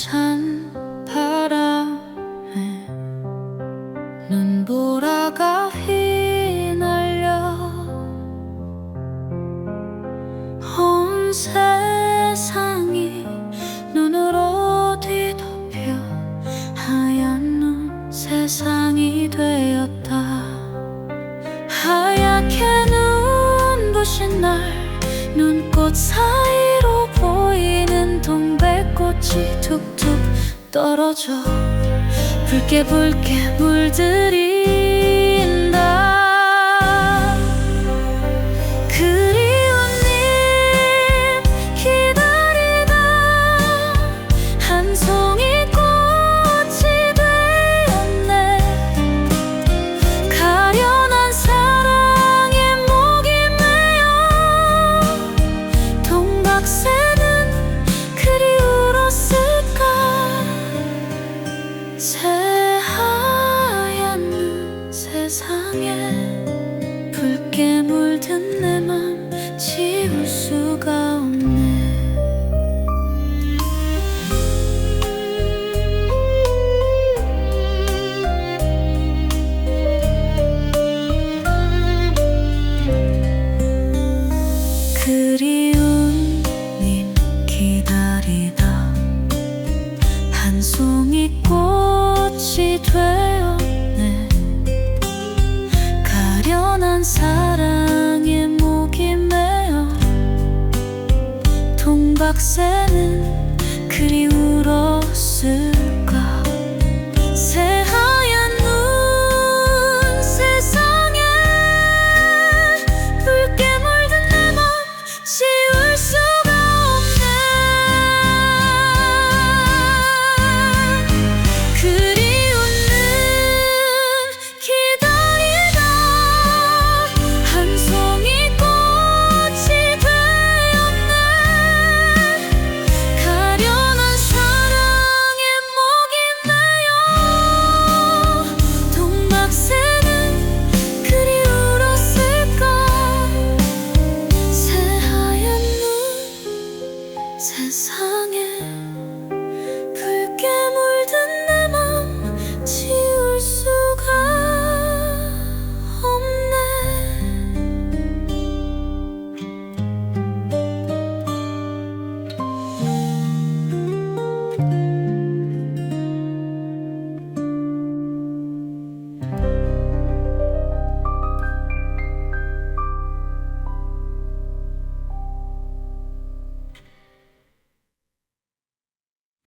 찬 바람에 눈보라가 휘날려 온 세상이 눈으로 뒤덮여 하얀 눈 세상이 되었다. 하얗게 눈부신 날 눈꽃 사 동백꽃이 툭툭 떨어져. 붉게 붉게 물들인 그리운 님 기다리다. 한 송이 꽃이 되었네. 가련한 사랑에 목이 메어. 동박새는 그리 울었을